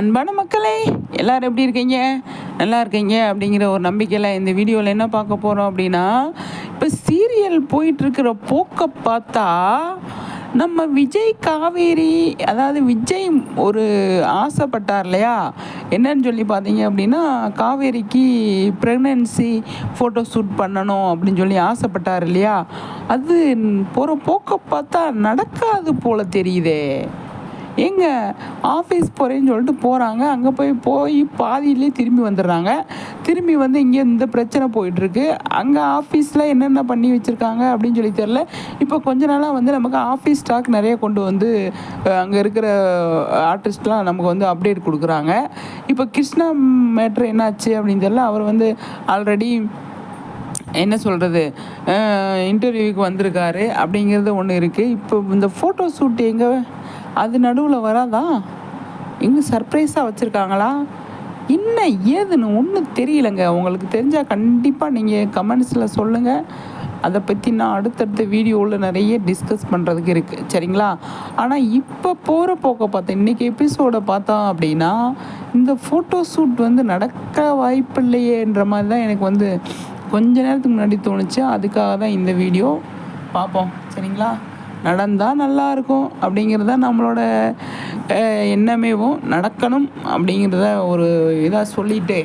அன்பான மக்களே எல்லோரும் எப்படி இருக்கீங்க? நல்லா இருக்கீங்க அப்படிங்கிற ஒரு நம்பிக்கையில் இந்த வீடியோவில் என்ன பார்க்க போகிறோம் அப்படின்னா இப்போ சீரியல் போயிட்டுருக்கிற போக்கை பார்த்தா நம்ம விஜய் காவேரி அதாவது விஜய் ஒரு ஆசைப்பட்டார் இல்லையா? என்னன்னு சொல்லி பார்த்தீங்க அப்படின்னா காவேரிக்கு ப்ரெக்னென்சி ஃபோட்டோ ஷூட் பண்ணணும் அப்படின்னு சொல்லி ஆசைப்பட்டார் இல்லையா? அது போகிற போக்கை பார்த்தா நடக்காது போல தெரியுதே. எங்கே ஆஃபீஸ் போகிறேன்னு சொல்லிட்டு போகிறாங்க அங்கே போய் போய் பாதியிலே திரும்பி வந்துடுறாங்க. திரும்பி வந்து இங்கே இந்த பிரச்சனை போயிட்டுருக்கு. அங்கே ஆஃபீஸில் என்னென்ன பண்ணி வச்சுருக்காங்க அப்படின்னு சொல்லி தெரில இப்போ கொஞ்ச நாளாக வந்து நமக்கு ஆஃபீஸ் ஸ்டாக் நிறைய கொண்டு வந்து அங்கே இருக்கிற ஆர்டிஸ்ட்லாம் நமக்கு வந்து அப்டேட் கொடுக்குறாங்க. இப்போ கிருஷ்ணா மேட்ரு என்னாச்சு அப்படின்னு தெரில அவர் வந்து ஆல்ரெடி என்ன சொல்கிறது இன்டர்வியூக்கு வந்திருக்காரு அப்படிங்கிறது ஒன்று இருக்குது இப்போ இந்த ஃபோட்டோ ஷூட் எங்கே அது நடுவில் வராதா? இன்னும் சர்ப்ரைஸாக வச்சுருக்காங்களா? என்ன ஏதுன்னு ஒன்றும் தெரியலங்க. உங்களுக்கு தெரிஞ்சால் கண்டிப்பாக நீங்கள் கமெண்ட்ஸில் சொல்லுங்கள் அதை பற்றி நான் அடுத்தடுத்த வீடியோவில் நிறைய டிஸ்கஸ் பண்ணுறதுக்கு இருக்குது சரிங்களா? ஆனால் இப்போ போகிற போக்க பார்த்தேன் இன்றைக்கி எபிசோடை பார்த்தோம் அப்படின்னா இந்த ஃபோட்டோ ஷூட் வந்து நடக்க வாய்ப்பு இல்லையேன்ற மாதிரி தான் எனக்கு வந்து கொஞ்ச நேரத்துக்கு முன்னாடி தோணுச்சு. அதுக்காக தான் இந்த வீடியோ பார்ப்போம். சரிங்களா? நடந்தால் நல்லாயிருக்கும் அப்படிங்கிறத நம்மளோட எண்ணமேவும் நடக்கணும் அப்படிங்கிறத ஒரு இதாக சொல்லிட்டு.